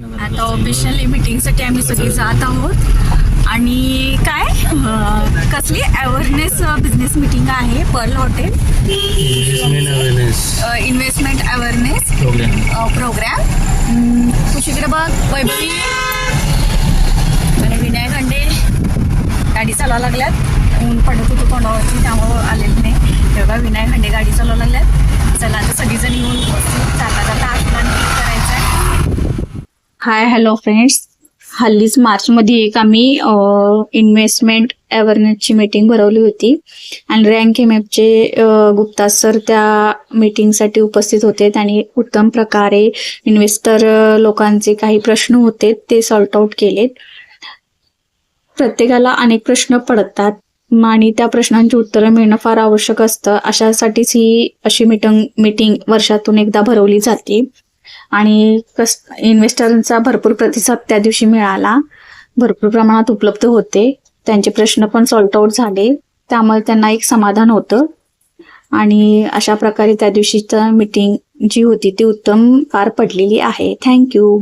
आता ऑफिशियली मीटिंगसाठी आम्ही सगळे जात आहोत. आणि काय? कसली अवेअरनेस बिझनेस मीटिंग आहे? Pearl hotel investment awareness program कुशीकडे बघ वैभवी. आणि विनायक अंडे गाडी चालवा लागल्यात. ऊन पडत होतं तोंडावरती त्यामुळं आलेलं नाही. तेव्हा विनायक अंडे गाडी चालवा लागल्यात. चला आता सगळीजण हाय हॅलो फ्रेंड्स हल्लीच मार्चमध्ये एक आम्ही इन्व्हेस्टमेंट अवेअरनेसची मीटिंग भरवली होती. आणि रँक एम एफचे गुप्ता सर त्या मीटिंगसाठी उपस्थित होते. त्यांनी उत्तम प्रकारे इन्व्हेस्टर लोकांचे काही प्रश्न होते ते सॉर्ट आउट केलेत. प्रत्येकाला अनेक प्रश्न पडतात. आणि त्या प्रश्नांची उत्तरं मिळणं फार आवश्यक असतं. अशासाठीच ही अशी मीटिंग मीटिंग वर्षातून एकदा भरवली जाते. आणि कस इन्व्हेस्टरांचा भरपूर प्रतिसाद त्या दिवशी मिळाला. भरपूर प्रमाणात उपलब्ध होते. त्यांचे प्रश्न पण सॉल्ट आउट झाले. त्यामुळे त्यांना एक समाधान होतं. आणि अशा प्रकारे त्या दिवशीचं मीटिंग जी होती ती उत्तम पार पडलेली आहे. थँक्यू